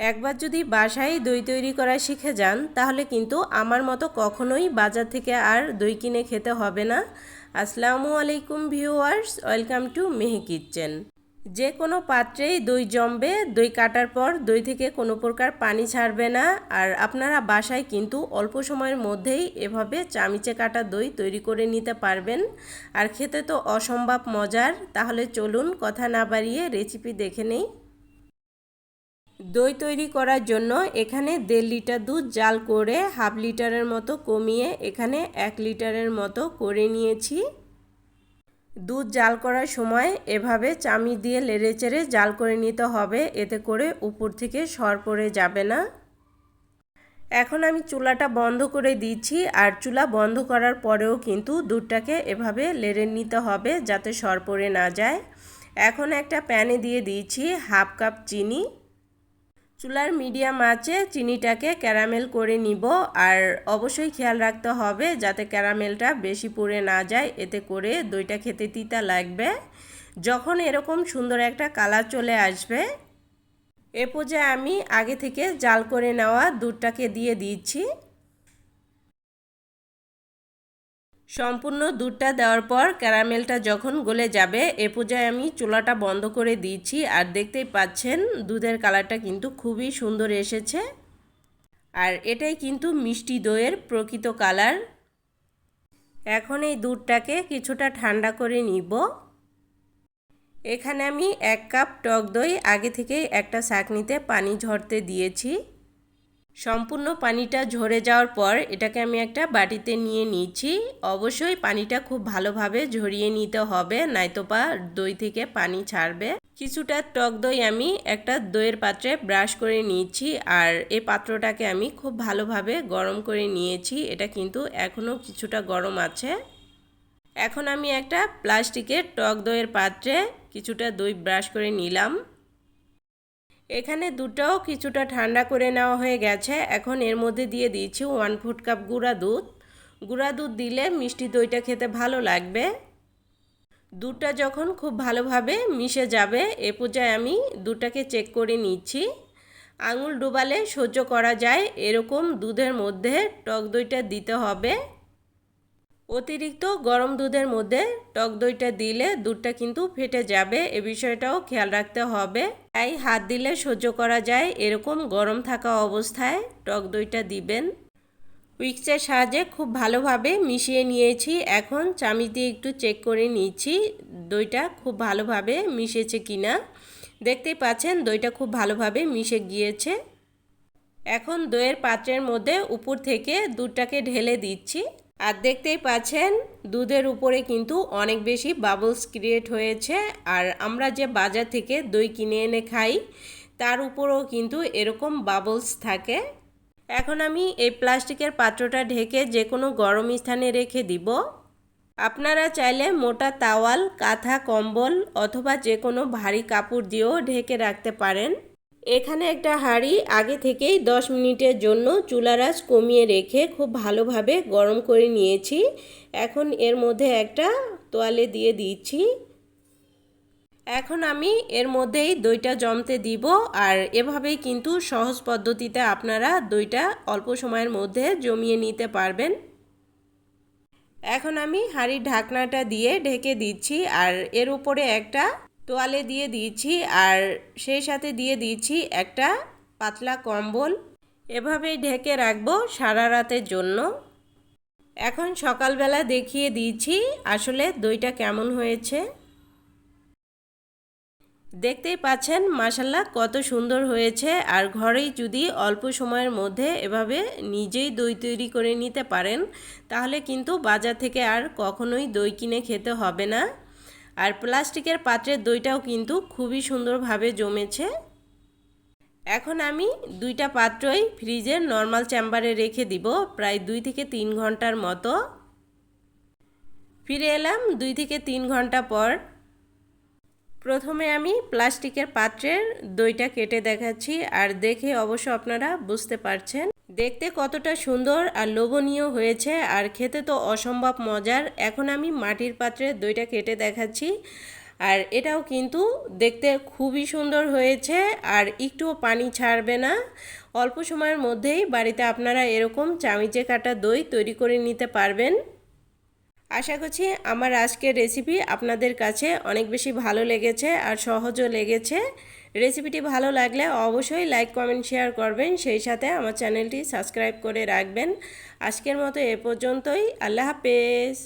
একবার যদি বাসায় দই তৈরি করা শিখে যান, তাহলে কিন্তু আমার মতো কখনোই বাজার থেকে আর দই কিনে খেতে হবে না। আসসালামু আলাইকুম viewers, welcome to Mehi kitchen. যে কোনো পাত্রেই দই জমবে, দই কাটার পর দই থেকে কোনো প্রকার পানি ছাড়বে না। আর আপনারা বাসায় কিন্তু অল্প সময়ের মধ্যেই এভাবে চামিচে কাটা দই তৈরি করে নিতে পারবেন। আর খেতে তো অসম্ভব মজার। তাহলে চলুন কথা না বাড়িয়ে রেসিপি দেখে নেই। দই তৈরি করার জন্য এখানে দেড় লিটার দুধ জাল করে হাফ লিটারের মতো কমিয়ে এখানে এক লিটারের মতো করে নিয়েছি। দুধ জাল করার সময় এভাবে চামি দিয়ে লেড়ে চেড়ে জাল করে নিতে হবে, এতে করে উপর থেকে সর পড়ে যাবে না। এখন আমি চুলাটা বন্ধ করে দিচ্ছি আর চুলা বন্ধ করার পরেও কিন্তু দুধটাকে এভাবে লেড়ে নিতে হবে যাতে সর পড়ে না যায়। এখন একটা প্যানে দিয়ে দিয়েছি হাফ কাপ চিনি। চুলার মিডিয়াম আঁচে চিনিটাকে ক্যারামেল করে নিব আর অবশ্যই খেয়াল রাখতে হবে যাতে ক্যারামেলটা বেশি পুড়ে না যায়। এতে করে দইটা খেতে তিতা লাগবে। যখন এরকম সুন্দর একটা কালার চলে আসবে, এ পর্যায়ে আমি আগে থেকে জাল করে নেওয়া দুধটাকে দিয়ে দিচ্ছি। সম্পূর্ণ দুধটা দেওয়ার পর ক্যারামেলটা যখন গলে যাবে, এ পূজায় আমি চুলাটা বন্ধ করে দিচ্ছি আর দেখতেই পাচ্ছেন দুধের কালারটা কিন্তু খুবই সুন্দর এসেছে। আর এটাই কিন্তু মিষ্টি দইয়ের প্রকৃত কালার। এখন এই দুধটাকে কিছুটা ঠান্ডা করে নিব। এখানে আমি এক কাপ টক দই আগে থেকেই একটা শাকনিতে পানি ঝরতে দিয়েছি। সম্পূর্ণ পানিটা ঝরে যাওয়ার পর এটাকে আমি একটা বাটিতে নিয়ে নিচ্ছি অবশ্যই পানিটা খুব ভালোভাবে ঝরিয়ে নিতে হবে নয়তোবা দই থেকে পানি ছাড়বে। কিছুটা টক দই আমি একটা দইয়ের পাত্রে ব্রাশ করে নিয়েছি আর এই পাত্রটাকে আমি খুব ভালোভাবে গরম করে নিয়েছি। এটা কিন্তু এখনও কিছুটা গরম আছে। এখন আমি একটা প্লাস্টিকের টক দইয়ের পাত্রে কিছুটা দই ব্রাশ করে নিলাম। এখানে দুটাও কিছুটা ঠান্ডা করে নেওয়া হয়ে গেছে। এখন এর মধ্যে দিয়ে দিয়েছি ওয়ান ফুট কাপ গুঁড়া দুধ। গুঁড়া দুধ দিলে মিষ্টি দইটা খেতে ভালো লাগবে। দুধটা যখন খুব ভালোভাবে মিশে যাবে, এ পর্যায়ে আমি দুধটাকে চেক করে নিচ্ছি। আঙুল ডুবালে সহ্য করা যায়, এরকম দুধের মধ্যে টক দইটা দিতে হবে। অতিরিক্ত গরম দুধের মধ্যে টক দইটা দিলে দুধটা কিন্তু ফেটে যাবে। এ বিষয়টাও খেয়াল রাখতে হবে। তাই হাত দিলে সহ্য করা যায় এরকম গরম থাকা অবস্থায় টক দইটা দিবেন। উইক্সের সাহায্যে খুব ভালোভাবে মিশিয়ে নিয়েছি। এখন চামিচ দিয়ে একটু চেক করে নিচ্ছি দইটা খুব ভালোভাবে মিশেছে কিনা। দেখতেই পাচ্ছেন দইটা খুব ভালোভাবে মিশে গিয়েছে। এখন দইয়ের পাত্রের মধ্যে উপর থেকে দুধটাকে ঢেলে দিচ্ছি। আর দেখতেই পাচ্ছেন, দুধের উপরে কিন্তু অনেক বেশি বাবলস ক্রিয়েট হয়েছে। আর আমরা যে বাজার থেকে দই কিনে এনে খাই, তার উপরেও কিন্তু এরকম বাবলস থাকে। এখন আমি এই প্লাস্টিকের পাত্রটা ঢেকে যে কোনো গরম স্থানে রেখে দিব। আপনারা চাইলে মোটা তাওয়াল, কাঁথা, কম্বল অথবা যে কোনো ভারী কাপড় দিয়েও ঢেকে রাখতে পারেন। এখানে একটা হাঁড়ি আগে থেকেই 10 মিনিটের জন্য চুলারাজ কমিয়ে রেখে খুব ভালোভাবে গরম করে নিয়েছি। এখন এর মধ্যে একটা তোয়ালে দিয়ে দিচ্ছি। এখন আমি এর মধ্যেই দইটা জমতে দিব আর এভাবেই কিন্তু সহজ পদ্ধতিতে আপনারা দইটা অল্প সময়ের মধ্যে জমিয়ে নিতে পারবেন। এখন আমি হাঁড়ির ঢাকনাটা দিয়ে ঢেকে দিচ্ছি আর এর উপরে একটা তোয়ালে দিয়ে দিয়েছি আর সেই সাথে দিয়ে দিয়েছি একটা পাতলা কম্বল। এভাবেই ঢেকে রাখব সারা রাতের জন্য। এখন সকালবেলা দেখিয়ে দিয়েছি আসলে দইটা কেমন হয়েছে। দেখতেই পাচ্ছেন মাসাল্লাহ কত সুন্দর হয়েছে। আর ঘরেই যদি অল্প সময়ের মধ্যে এভাবে নিজেই দই তৈরি করে নিতে পারেন, তাহলে কিন্তু বাজার থেকে আর কখনোই দই কিনে খেতে হবে না। আর প্লাস্টিকের পাত্রের দইটাও কিন্তু খুবই সুন্দরভাবে জমেছে। এখন আমি দুইটা পাত্রই ফ্রিজের নর্মাল চেম্বারে রেখে দিব, প্রায় দুই থেকে তিন ঘণ্টার মতো। ফিরে এলাম দুই থেকে তিন ঘণ্টা পর। প্রথমে আমি প্লাস্টিকের পাত্রের দইটা কেটে দেখাচ্ছি, আর দেখে অবশ্য আপনারা বুঝতে পারছেন দেখতে কতটা সুন্দর আর লোভনীয় হয়েছে আর খেতে তো অসম্ভব মজার। এখন আমি মাটির পাত্রে দইটা কেটে দেখাচ্ছি। আর এটাও কিন্তু দেখতে খুবই সুন্দর হয়েছে আর একটুও পানি ছাড়বে না। অল্প সময়ের মধ্যেই বাড়িতে আপনারা এরকম চামিচে কাটা দই তৈরি করে নিতে পারবেন। আশা করছি আমার আজকের রেসিপি আপনাদের কাছে অনেক বেশি ভালো লেগেছে আর সহজও লেগেছে। রেসিপিটি ভালো লাগলে অবশ্যই লাইক কমেন্ট শেয়ার করবেন। সেই সাথে আমার চ্যানেলটি সাবস্ক্রাইব করে রাখবেন। আজকের মতো এ পর্যন্তই। আল্লাহ হাফেজ।